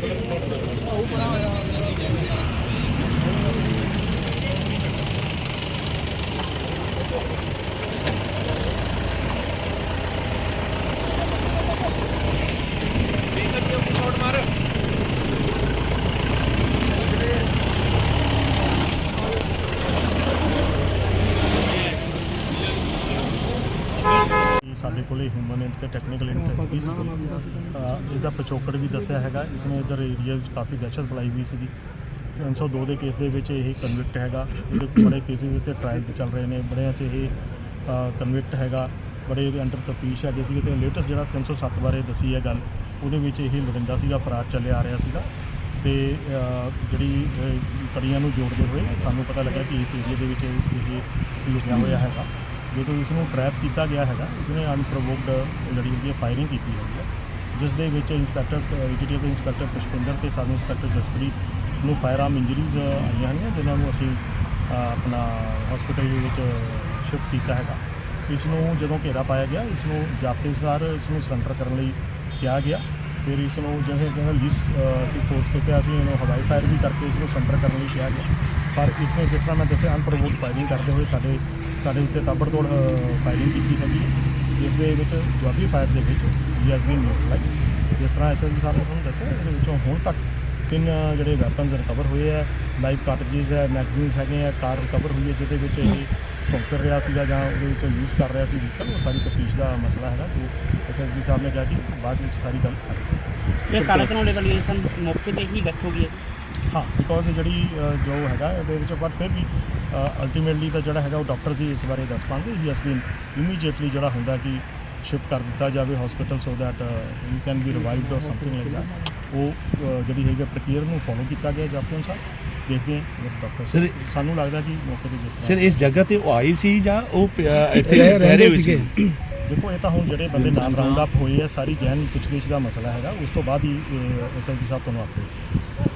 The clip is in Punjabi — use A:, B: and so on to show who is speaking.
A: ਇਹ ਸਾਡੇ ਕੋਲੇ ਹਿਊਮਨ ਐਂਡ ਤੇ ਟੈਕਨੀਕਲ ਇੰਟੈਲੀਜੈਂਸ ਸੀ ਇਹਦਾ ਪਿਛੋਕੜ ਵੀ ਦੱਸਿਆ ਹੈਗਾ। ਇਸ ਨੇ ਇਧਰ ਏਰੀਆ ਵਿੱਚ ਕਾਫੀ ਦਹਿਸ਼ਤ ਫੈਲਾਈ ਹੋਈ ਸੀਗੀ। 302 ਦੇ ਕੇਸ ਦੇ ਵਿੱਚ ਇਹ ਕਨਵਿਕਟ ਹੈਗਾ। ਇਹਦੇ ਬੜੇ ਕੇਸਿਸ ਉੱਤੇ ਟ੍ਰਾਇਲ ਚੱਲ ਰਹੇ ਨੇ। ਬੜਿਆਂ 'ਚ ਇਹ ਕਨਵਿਕਟ ਹੈਗਾ। ਬੜੇ ਇਹਦੇ ਅੰਡਰ ਤਫਤੀਸ਼ ਹੈਗੇ ਸੀਗੇ ਤੇ ਲੇਟੈਸਟ ਜਿਹੜਾ 307 ਬਾਰੇ ਦੱਸੀ ਹੈ ਗੱਲ ਉਹਦੇ ਵਿੱਚ ਇਹ ਲੋੜਿੰਦਾ ਸੀਗਾ ਫਰਾਰ ਚੱਲਿਆ ਆ ਰਿਹਾ ਸੀਗਾ। ਤੇ ਜਿਹੜੀ ਕੜੀਆਂ ਨੂੰ ਜੋੜਦੇ ਹੋਏ ਸਾਨੂੰ ਪਤਾ ਲੱਗਾ ਕਿ ਇਸ ਏਰੀਆ ਦੇ ਵਿੱਚ ਇਹ ਲੁਕਿਆ ਹੋਇਆ ਹੈਗਾ। ਜਦੋਂ ਇਸ ਨੂੰ ਟਰੈਪ ਕੀਤਾ ਗਿਆ ਹੈਗਾ ਇਸ ਨੇ ਅਨਪ੍ਰੋਵੋਕਡ ਜਿਹੜੀ ਹੁੰਦੀ ਫਾਇਰਿੰਗ ਕੀਤੀ ਹੈਗੀ ਹੈ ਜਿਸ ਦੇ ਵਿੱਚ ਇੰਸਪੈਕਟਰ ਈਟੀਟੀ ਦੇ ਇੰਸਪੈਕਟਰ ਪੁਸ਼ਪਿੰਦਰ ਤੇ ਸਬ ਇੰਸਪੈਕਟਰ ਜਸਪ੍ਰੀਤ ਨੂੰ ਫਾਇਰ ਆਰਮ ਇੰਜਰੀਜ਼ ਆਈਆਂ ਨੇ ਜਿਨ੍ਹਾਂ ਨੂੰ ਅਸੀਂ ਆਪਣਾ ਹਸਪੀਟਲ ਦੇ ਵਿੱਚ ਸ਼ਿਫਟ ਕੀਤਾ ਹੈਗਾ। ਇਸ ਨੂੰ ਜਦੋਂ ਘੇਰਾ ਪਾਇਆ ਗਿਆ ਇਸ ਨੂੰ ਜਾਬਤੇ ਅਨੁਸਾਰ ਇਸ ਨੂੰ ਸਰੈਂਡਰ ਕਰਨ ਲਈ ਕਿਹਾ ਗਿਆ। ਫਿਰ ਇਸ ਨੂੰ ਜਿਵੇਂ ਕਿ ਲਿਸ ਅਸੀਂ ਫੋਰਸ ਕੀਤਾ ਅਸੀਂ ਇਹਨੂੰ ਹਵਾਈ ਫਾਇਰ ਵੀ ਕਰਕੇ ਇਸ ਨੂੰ ਸਰੈਂਡਰ ਕਰਨ ਲਈ ਕਿਹਾ ਗਿਆ। ਪਰ ਇਸ ਨੇ ਜਿਸ ਤਰ੍ਹਾਂ ਮੈਂ ਦੱਸਿਆ ਅਨਪ੍ਰੋਵੋਕਡ ਫਾਇਰਿੰਗ ਕਰਦੇ ਹੋਏ ਸਾਡੇ ਸਾਡੇ ਉੱਤੇ ਤਾਬੜਤੋੜ ਫਾਇਰਿੰਗ ਕੀਤੀ ਹੈਗੀ ਜਿਸ ਦੇ ਵਿੱਚ ਜਵਾਬੀ ਫਾਇਰ ਦੇ ਵਿੱਚ ਹੀ ਹੈਜ਼ ਬੀਨ ਨਿਊਟਰਲਾਈਜ਼ਡ ਜਿਸ ਤਰ੍ਹਾਂ ਐਸਐਸਪੀ ਸਾਹਿਬ ਨੇ ਤੁਹਾਨੂੰ ਦੱਸਿਆ, ਇਹਦੇ ਵਿੱਚੋਂ ਹੁਣ ਤੱਕ ਤਿੰਨ, ਜਿਹੜੇ ਵੈਪਨਸ ਰਿਕਵਰ ਹੋਏ ਆ ਲਾਈਵ ਕਾਰਟ੍ਰਿਜਸ ਹੈ ਮੈਗਜ਼ੀਨਸ ਹੈਗੇ ਆ ਕਾਰ ਰਿਕਵਰ ਹੋਈ ਹੈ, ਜਿਹਦੇ ਵਿੱਚ ਇਹ ਘੁੰਮ ਫਿਰ ਰਿਹਾ ਸੀਗਾ ਜਾਂ ਉਹਦੇ ਵਿੱਚ ਯੂਜ਼ ਕਰ ਰਿਹਾ ਸੀ ਵਹੀਕਲ ਉਹ ਸਾਰੀ ਤਫਤੀਸ਼ ਦਾ ਮਸਲਾ ਹੈਗਾ, ਜੋ ਐਸਐਸਪੀ ਸਾਹਿਬ ਨੇ ਕਿਹਾ ਕਿ ਬਾਅਦ ਵਿੱਚ ਸਾਰੀ ਗੱਲ ਆਏਗੀ।
B: ਇਹ ਕਾਲੇ ਵਾਲੀ ਇਨਸਾਨ ਮੌਕੇ ਤੇ ਹੀ ਡੈਥ ਹੋ ਗਈ ਹੈ।
A: ਹਾਂ ਬਿਕੋਜ਼ ਜਿਹੜੀ ਜੋ ਹੈਗਾ ਇਹਦੇ ਵਿੱਚ ਬਟ ਫਿਰ ਵੀ ਅਲਟੀਮੇਟਲੀ ਤਾਂ ਜਿਹੜਾ ਹੈਗਾ ਉਹ ਡਾਕਟਰਸ ਹੀ ਇਸ ਬਾਰੇ ਦੱਸ ਪਾਣਗੇ। ਹੀ ਹੈਸ ਬੀਨ ਇਮੀਡੀਏਟਲੀ ਜਿਹੜਾ ਹੁੰਦਾ ਕਿ ਸ਼ਿਫਟ ਕਰ ਦਿੱਤਾ ਜਾਵੇ hospital so that you can be revived or something like that ਉਹ ਜਿਹੜੀ ਹੈਗੀ ਪ੍ਰਕਿਰਿਆ ਨੂੰ ਫੋਲੋ ਕੀਤਾ ਗਿਆ ਜਾਬਤੇ ਅਨੁਸਾਰ ਦੇਖਦੇ ਹਾਂ ਡਾਕਟਰ
C: Sir,
A: ਸਾਨੂੰ ਲੱਗਦਾ ਕਿ ਮੌਕੇ ਤੇ ਜਿਸ
C: ਸਰ
A: ਤਰ੍ਹਾਂ
C: ਇਸ ਜਗ੍ਹਾ ਤੇ ਉਹ ਆਏ ਸੀ ਜਾਂ ਉਹ ਇੱਥੇ
D: ਰਹਿ-
C: ਰਹਿ ਸੀ?
A: ਦੇਖੋ ਇਹ ਤਾਂ ਹੁਣ ਜਿਹੜੇ ਬੰਦੇ ਨਾਲ ਰਾਉਂਡ ਅਪ ਹੋਏ ਆ ਸਾਰੀ ਗੈਨ ਪੁੱਛਗਿੱਛ ਦਾ ਮਸਲਾ ਹੈਗਾ। ਉਸ ਤੋਂ ਬਾਅਦ ਹੀ ਐਸਐਸਪੀ ਸਾਹਿਬ ਤੁਹਾਨੂੰ ਅਪਡੇਟ